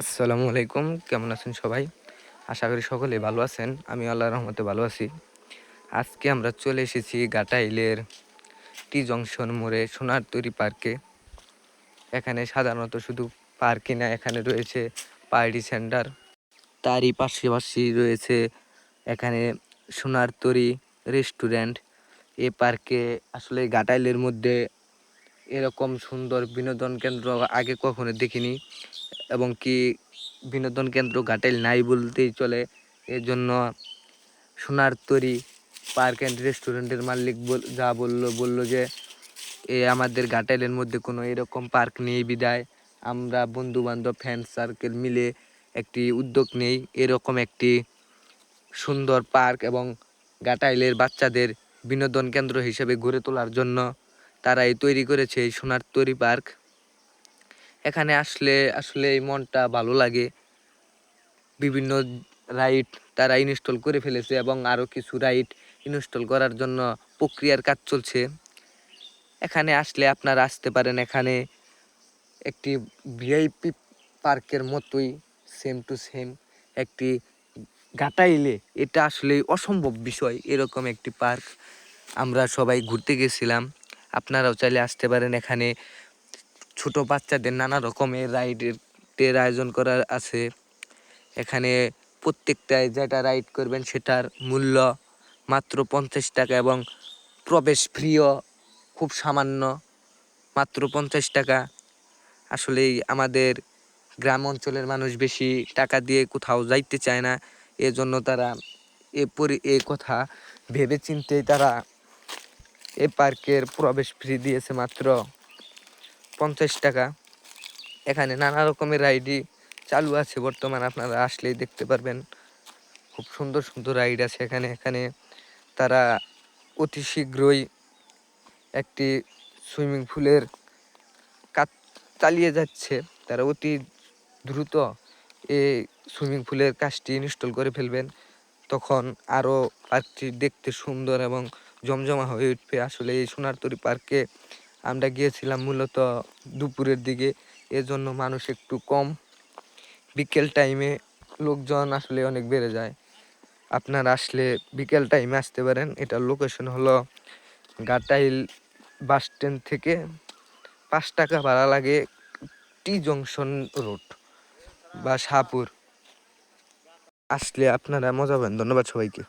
আসসালামু আলাইকুম, কেমন আছেন সবাই? আশা করি সকলে ভালো আছেন, আমি আল্লাহ রহমতে ভালো আছি। আজকে আমরা চলে এসেছি গাটাইলের টি জংশন মোড়ে সোনার তৈরি পার্কে। এখানে সাধারণত শুধু পার্কই না, এখানে রয়েছে পার্টি সেন্টার। তারই পাশাপাশি রয়েছে এখানে সোনার তরি রেস্টুরেন্ট। এ পার্কে আসলে গাটাইলের মধ্যে এরকম সুন্দর বিনোদন কেন্দ্র আগে কখনো দেখিনি। এবং কি বিনোদন কেন্দ্র ঘাটাইল নাই বলতেই চলে। এর জন্য সোনার তরি, পার্ক অ্যান্ড রেস্টুরেন্টের মালিক যা বলল বলল যে, এ আমাদের ঘাটাইলের মধ্যে কোনো এরকম পার্ক নেই বিদায়। আমরা বন্ধু বান্ধব ফ্যান সার্কেল মিলে একটি উদ্যোগ নেই। এরকম একটি সুন্দর পার্ক এবং ঘাটাইলের বাচ্চাদের বিনোদন কেন্দ্র হিসেবে গড়ে তোলার জন্য তারাই তৈরি করেছে এই সোনার তৈরি পার্ক। এখানে আসলে আসলে এই মনটা ভালো লাগে। বিভিন্ন রাইড তারা ইনস্টল করে ফেলেছে এবং আরও কিছু রাইড ইনস্টল করার জন্য প্রক্রিয়ার কাজ চলছে। এখানে আসলে আপনারা আসতে পারেন এখানে একটি ভিআইপি পার্কের মতোই সেম টু সেম একটি গাটাইলে এটা আসলে অসম্ভব বিষয়, এরকম একটি পার্ক। আমরা সবাই ঘুরতে গেছিলাম। আপনারাও চাইলে আসতে পারেন এখানে। ছোট বাচ্চাদের নানা রকমের রাইডের আয়োজন করা আছে। এখানে প্রত্যেকটায় যেটা রাইড করবেন সেটার মূল্য মাত্র পঞ্চাশ টাকা এবং প্রবেশ ফ্রিও খুব সামান্য মাত্র পঞ্চাশ টাকা। আসলেই আমাদের গ্রাম অঞ্চলের মানুষ বেশি টাকা দিয়ে কোথাও যাইতে চায় না। এজন্য তারা এ পরি, এ কথা ভেবে চিনতেই তারা এ পার্কের প্রবেশ ফ্রি দিয়েছে মাত্র পঞ্চাশ টাকা। এখানে নানা রকমের রাইডই চালু আছে বর্তমান, আপনারা আসলেই দেখতে পারবেন। খুব সুন্দর সুন্দর রাইড আছে এখানে। এখানে তারা অতি শীঘ্রই একটি সুইমিং পুলের কাজ চালিয়ে যাচ্ছে। তারা অতি দ্রুত এই সুইমিং পুলের কাজটি ইনস্টল করে ফেলবেন। তখন আরও পার্কটি দেখতে সুন্দর এবং জমজমা হয়ে উঠবে। আসলে এই সোনারতরি পার্কে আমরা গিয়েছিলাম মূলত দুপুরের দিকে। এজন্য মানুষ একটু কম। বিকেল টাইমে লোকজন আসলে অনেক বেড়ে যায়। আপনার আসলে বিকেল টাইমে আসতে পারেন। এটার লোকেশন হলো গাটাইল বাস স্ট্যান্ড থেকে পাঁচ টাকা ভাড়া লাগে টি জংশন রোড বা শাহপুর। আসলে আপনারা মজা পাবেন। ধন্যবাদ সবাইকে।